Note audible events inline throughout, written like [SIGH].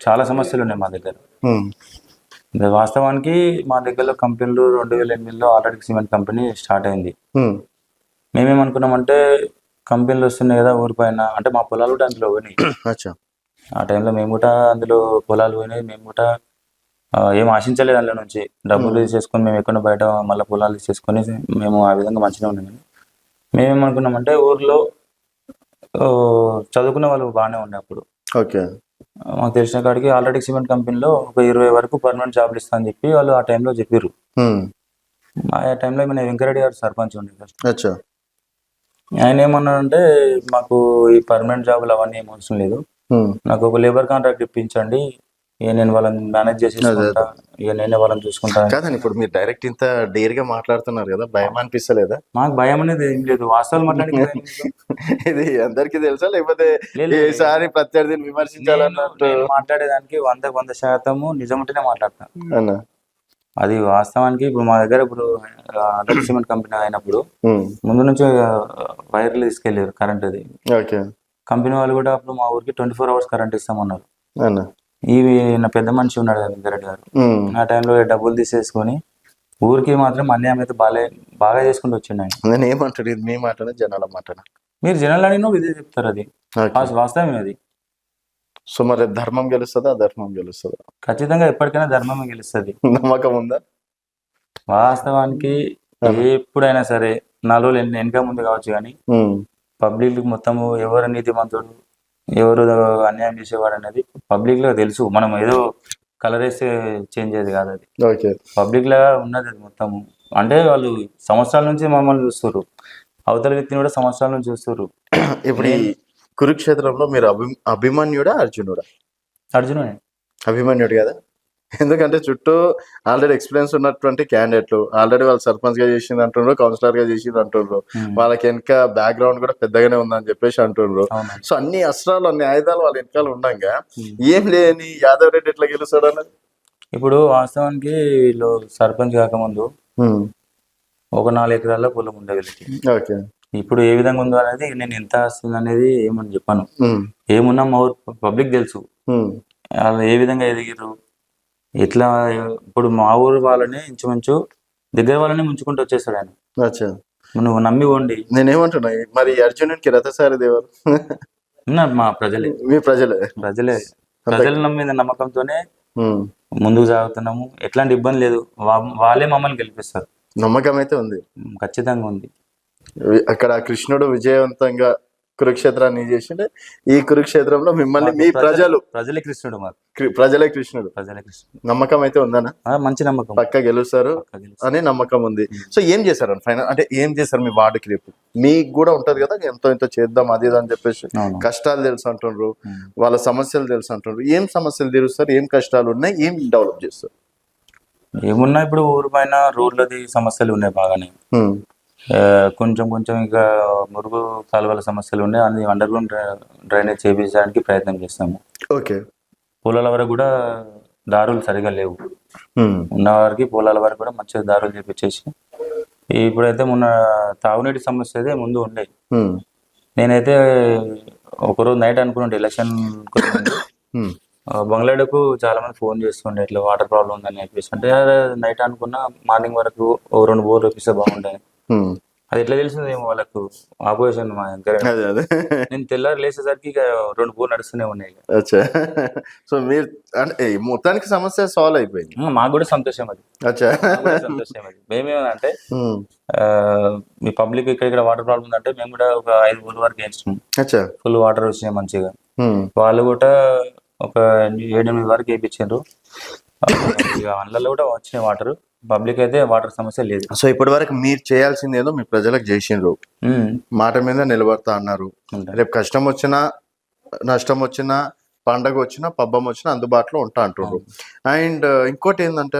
చాలా సమస్యలు ఉన్నాయి మా దగ్గర. వాస్తవానికి మా దగ్గరలో కంపెనీలు రెండు వేల ఎనిమిదిలో ఆల్రెడీ సిమెంట్ కంపెనీ స్టార్ట్ అయింది. మేమేమనుకున్నామంటే కంపెనీలు వస్తున్నాయి కదా ఊరిపైన అంటే మా పొలాలు కూడా అందులో పోయినాయి. ఆ టైంలో మేము కూడా అందులో పొలాలు పోయినాయి. మేము కూడా ఏం ఆశించలేదు అందులో నుంచి. డబ్బులు తీసేసుకొని మేము ఎక్కడ బయట మళ్ళీ పొలాలు తీసేసుకొని మేము ఆ విధంగా మంచిగా ఉన్నాం మేమేమనుకున్నామంటే ఊర్లో చదువుకునే వాళ్ళు బాగానే ఉండే అప్పుడు. ఓకే. మాకు తెలిసిన కాడికి ఆల్రెడీ సిమెంట్ కంపెనీలో ఒక ఇరవై వరకు పర్మనెంట్ జాబ్లు ఇస్తా అని చెప్పి వాళ్ళు ఆ టైంలో చెప్పారు ఆ టైంలో మన వెంకరెడ్డి గారు సర్పంచ్ ఉండే ఫస్ట్ ఆయన ఏమన్నాడంటే మాకు ఈ పర్మనెంట్ జాబులు అవన్నీ ఏం అవసరం లేదు. నాకు ఒక లేబర్ కాంట్రాక్ట్ ఇప్పించండి. ఇక నేను వాళ్ళని మేనేజ్ చేసేసుకుంటా. ఇక నేనే వాళ్ళని చూసుకుంటా. కాదండి ఇప్పుడు మీరు డైరెక్ట్ ఇంత డేర్గా మాట్లాడుతున్నారు కదా భయం అనిపిస్తలేదా? మాకు భయం అనేది ఏం లేదు. వాస్తవాలు మాట్లాడి [LAUGHS] ఇది అందరికీ తెలుసా? లేకపోతే. ఈసారి ప్రత్యర్థిని విమర్శించాలన్నట్టు? నేను మాట్లాడేదానికి వంద వంద శాతము నిజం ఉంటేనే మాట్లాడతాను అది వాస్తవానికి ఇప్పుడు మా దగ్గర ఇప్పుడు సిమెంట్ కంపెనీ అయినప్పుడు ముందు నుంచి వైర్లు తీసుకెళ్ళారు కరెంట్ అది. కంపెనీ వాళ్ళు కూడా అప్పుడు మా ఊరికి ట్వంటీ ఫోర్ అవర్స్ కరెంట్ ఇస్తామన్నారు. ఇవి నా పెద్ద మనిషి ఉన్నాడు వెంకరెడ్డి గారు. ఆ టైంలో డబ్బులు తీసేసుకొని ఊరికి మాత్రం అన్యాయం అయితే బాగా బాగా చేసుకుంటూ వచ్చిండు ఆయన. నేను ఏమంటాడు ఇది మీ మాటనా జనాల మాటనా. మీరు జనాలు అడిగినా ఇదే చెప్తారు అది. వాస్తవమే అది. సో మరి ధర్మం గెలుస్తుందా అధర్మం గెలుస్తుందా? ఖచ్చితంగా ఎప్పటికైనా ధర్మమే గెలుస్తుంది. నమ్మకం ఉందా? వాస్తవానికి ఎప్పుడైనా సరే నాలుగు వెనక ముందు కావచ్చు కానీ పబ్లిక్ మొత్తము ఎవరు నీతిమంతుడు ఎవరు అన్యాయం చేసేవాడు అనేది పబ్లిక్లో తెలుసు. మనం ఏదో కలర్ వేస్తే చేంజ్ అయ్యేది కాదు అది. పబ్లిక్ లా ఉన్నది అది మొత్తము అంటే వాళ్ళు సంవత్సరాల నుంచి మమ్మల్ని చూస్తారు అవతల వ్యక్తిని కూడా సంవత్సరాల నుంచి చూస్తారు ఇప్పుడు ఈ కురుక్షేత్రంలో మీరు అభి అభిమన్యుడా అర్జునుడా? అర్జునుడే. అభిమన్యుడు కదా? ఎందుకంటే చుట్టూ ఆల్రెడీ ఎక్స్పీరియన్స్ ఉన్నటువంటి క్యాండిడేట్లు ఆల్రెడీ వాళ్ళు సర్పంచ్గా చేసింది అంటున్నారు కౌన్సిలర్గా చేసింది అంటున్నారు. వాళ్ళకి వెనక బ్యాక్గ్రౌండ్ కూడా పెద్దగానే ఉందని చెప్పేసి అంటున్నారు సో అన్ని అస్త్రాలు అన్ని ఆయుధాలు వాళ్ళ వెనకాల ఉండగా. ఏం లేని యాదవ్ రెడ్డి ఎట్లా గెలుస్తాడు అన్నది ఇప్పుడు వాస్తవానికి వీళ్ళు సర్పంచ్ కాకముందు ఒక నాలుగు ఎకరాల పొలం ఉండే వీళ్ళకి ఓకే. ఇప్పుడు ఏ విధంగా ఉందో అనేది నేను ఎంత వస్తుంది అనేది ఏమని చెప్పాను. ఏమున్నా మా ఊరు పబ్లిక్ తెలుసు. వాళ్ళు ఏ విధంగా ఎదిగారు ఎట్లా ఇప్పుడు మా ఊరు వాళ్ళని ఇంచుమించు దగ్గర వాళ్ళని ముంచుకుంటూ వచ్చేసాడు ఆయన. అచ్చా. నువ్వు నమ్మి పోండి నేనేమంటున్నా మరి అర్జునునికి రథసారి దేవరు? ఉన్నారు మా ప్రజలే. మీ ప్రజలే. ప్రజలే. ప్రజల మీద నమ్మకంతోనే ముందుకు సాగుతున్నాము. ఎట్లాంటి ఇబ్బంది లేదు. వాళ్ళే మమ్మల్ని గెలిపిస్తారు. నమ్మకం అయితే ఉంది. ఖచ్చితంగా ఉంది. అక్కడ కృష్ణుడు విజయవంతంగా కురుక్షేత్రాన్ని చేసిండే. ఈ కురుక్షేత్రంలో మిమ్మల్ని మీ ప్రజలు ప్రజలే కృష్ణుడు మాకు. ప్రజలే కృష్ణుడు. ప్రజలే కృష్ణుడు. నమ్మకం అయితే ఉందనా? మంచి నమ్మకం. పక్క గెలుస్తారు. అనే నమ్మకం ఉంది. సో ఏం చేశారు? ఫైనల్ అంటే ఏం చేశారు మీ వార్డుకి రేపు మీకు కూడా ఉంటది కదా ఎంతో ఎంతో చేద్దాం అది అని చెప్పేసి కష్టాలు తెలుసు ఉమ్. వాళ్ళ సమస్యలు తెలుసు అంటుండ్రు. ఏం సమస్యలు తీరుస్తారు? ఏం కష్టాలు ఉన్నాయి? ఏం డెవలప్ చేస్తారు? ఏమున్నా ఇప్పుడు ఊరు పైన రోడ్లది సమస్యలు ఉన్నాయి బాగానే. కొంచెం కొంచెం ఇంకా మురుగు కాలువల సమస్యలు ఉన్నాయి అన్ని అండర్ గ్రౌండ్ డ్రైనేజ్ చేపించడానికి ప్రయత్నం చేస్తాము. ఓకే. పొలాల వరకు కూడా దారులు సరిగా లేవు. ఉన్న వారికి పొలాల వరకు కూడా మంచిగా దారులు చేపించేసి ఇప్పుడైతే మొన్న తాగునీటి సమస్య అయితే ముందు ఉండే. నేనైతే ఒకరోజు నైట్ అనుకున్నాను ఎలక్షన్ బంగ్లాడకు చాలా మంది ఫోన్ చేస్తుండే ఇట్లా వాటర్ ప్రాబ్లం ఉందని చెప్పేసి. అంటే నైట్ అనుకున్నా మార్నింగ్ వరకు ఓ రెండు బోర్లు వేపిస్తే బాగుంటాయి. అది ఎట్లా తెలిసిందేమో వాళ్ళకు? ఆపోజిషన్ మా దగ్గర. అదే అదే. నేను తెల్లారి లేచేసరికి ఇక రెండు బోర్లు నడుస్తూనే ఉన్నాయి సో మీరు అంటే మొత్తానికి సమస్య సాల్వ్ అయిపోయింది. మాకు కూడా సంతోషం అది. సంతోషం అది. మేమేమంటే మీ పబ్లిక్ ఇక్కడ ఇక్కడ వాటర్ ప్రాబ్లం ఉందంటే మేము కూడా ఒక ఐదు బోర్లు వరకు వేయించాము అచ్చా. ఫుల్ వాటర్ వచ్చినాయి మంచిగా. వాళ్ళు కూడా ఒక ఏడెనిమిది వరకు వేయించారు ఇక అందులో కూడా వచ్చినాయి వాటర్. పబ్లిక్ అయితే వాటర్ సమస్య లేదు. సో ఇప్పటి వరకు మీరు చేయాల్సింది ఏదో మీ ప్రజలకు చేసిండ్రు. మాట మీద నిలబడతా అన్నారు. రేపు కష్టం వచ్చినా నష్టం వచ్చినా పండగ వచ్చినా పబ్బం వచ్చినా అందుబాటులో ఉంటా అంటుండ్రు. అండ్ ఇంకోటి ఏంటంటే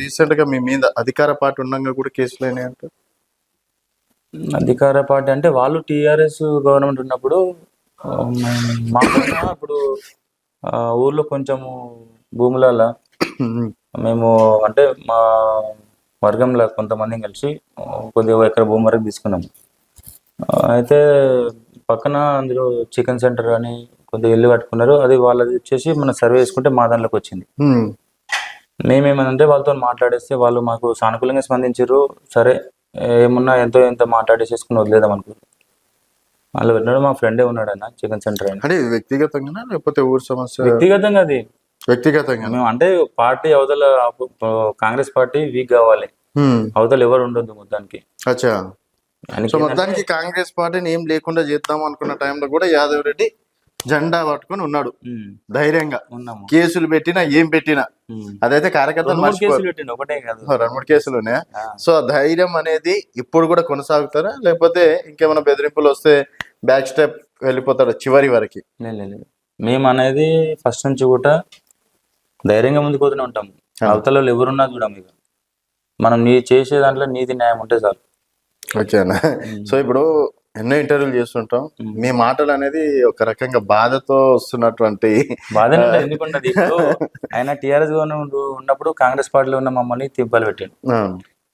రీసెంట్గా మీ మీద అధికార పార్టీ ఉండగా కూడా కేసులు అయినాయి అంట? అధికార పార్టీ అంటే వాళ్ళు టిఆర్ఎస్ గవర్నమెంట్ ఉన్నప్పుడు మా ఇప్పుడు ఊర్లో కొంచెము భూములలో మేము అంటే మా వర్గంలో కొంతమంది కలిసి కొద్దిగా ఎకర భూమి వరకు తీసుకున్నాము. అయితే పక్కన అందులో చికెన్ సెంటర్ అని కొద్దిగా ఇల్లు కట్టుకున్నారు. అది వాళ్ళది వచ్చేసి మనం సర్వే చేసుకుంటే మా దాంట్లోకి వచ్చింది. మేమేమనంటే వాళ్ళతో మాట్లాడేస్తే వాళ్ళు మాకు సానుకూలంగా స్పందించారు. సరే ఏమున్నా ఎంతో ఎంతో మాట్లాడేసేసుకుని వదిలేదాం అనుకో వాళ్ళు పెట్టినాడు మా ఫ్రెండే ఉన్నాడు అన్న చికెన్ సెంటర్ అంటే ఇది వ్యక్తిగతంగానా లేకపోతే ఊరు సమస్య? వ్యక్తిగతంగా అది. వ్యక్తిగతంగా మేము అంటే పార్టీ అవతల కాంగ్రెస్ పార్టీ వీక్ కావాలి. అవతల ఎవరు ఉండొద్దు మొత్తానికి. అచ్చా. సో మొత్తానికి కాంగ్రెస్ పార్టీని ఏం లేకుండా చేద్దాం అనుకున్న టైంలో కూడా యాదవ్ రెడ్డి జెండా పట్టుకొని ఉన్నాడు. ధైర్యంగా. ఉన్నాము. కేసులు పెట్టినా ఏం పెట్టినా. అదైతే కార్యకర్తలు ఒకటే కాదు. రెండు మూడు కేసులు ఉన్నాయా? ఆ. సో ధైర్యం అనేది ఇప్పుడు కూడా కొనసాగుతారా? లేకపోతే ఇంకేమైనా బెదిరింపులు వస్తే బ్యాక్ స్టెప్ వెళ్ళిపోతాడు చివరి వరకు. మేము అనేది ఫస్ట్ నుంచి కూడా ధైర్యంగా ముందుకు పోతూనే ఉంటాం అవతల వాళ్ళు ఎవరున్నా చూడం ఇక. మనం నీ చేసే దాంట్లో నీతి న్యాయం ఉంటే చాలు. ఓకేనా సో ఇప్పుడు ఎన్నో ఇంటర్వ్యూలు చేస్తుంటాం. మీ మాటలు అనేది ఒక రకంగా బాధతో వస్తున్నటువంటి ఎందుకుంటది ఇప్పుడు ఆయన టీఆర్ఎస్ ఉన్నప్పుడు కాంగ్రెస్ పార్టీలో ఉన్న మమ్మల్ని తిప్పాలు పెట్టాడు.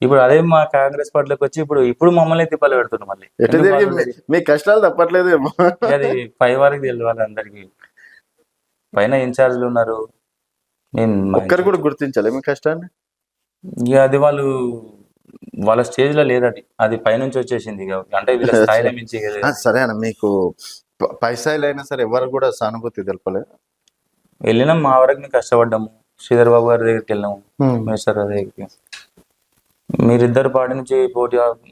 ఇప్పుడు అదే మా కాంగ్రెస్ పార్టీలోకి వచ్చి ఇప్పుడు ఇప్పుడు మమ్మల్ని తిప్పాలు పెడుతున్నాం మళ్ళీ. బాధ మీ- కష్టాలు తప్పట్లేదేమో. ఇక అది పై వారికి తెలియాలి అందరికి. పైన ఇన్ఛార్జ్లు ఉన్నారు. నేను ఒక్కరు కూడా గుర్తించాలి మీ కష్టాన్ని? ఇక అది వాళ్ళు వాళ్ళ స్టేజ్లో లేదు అది పైనుంచి వచ్చేసింది ఇక. అంటే వీళ్ళ [LAUGHS] స్థాయిలో మించి సరే అన్న మీకు ప- పైసాలు అయినా సరే ఎవరు కూడా సానుభూతి తెలపలేదు వెళ్ళినాం మా వరకు మేము కష్టపడ్డాము. శ్రీధర్ బాబు గారి దగ్గరికి వెళ్ళాము మినిస్టర్ గారి దగ్గరికి. మీరిద్దరు పార్టీ నుంచి పోటీ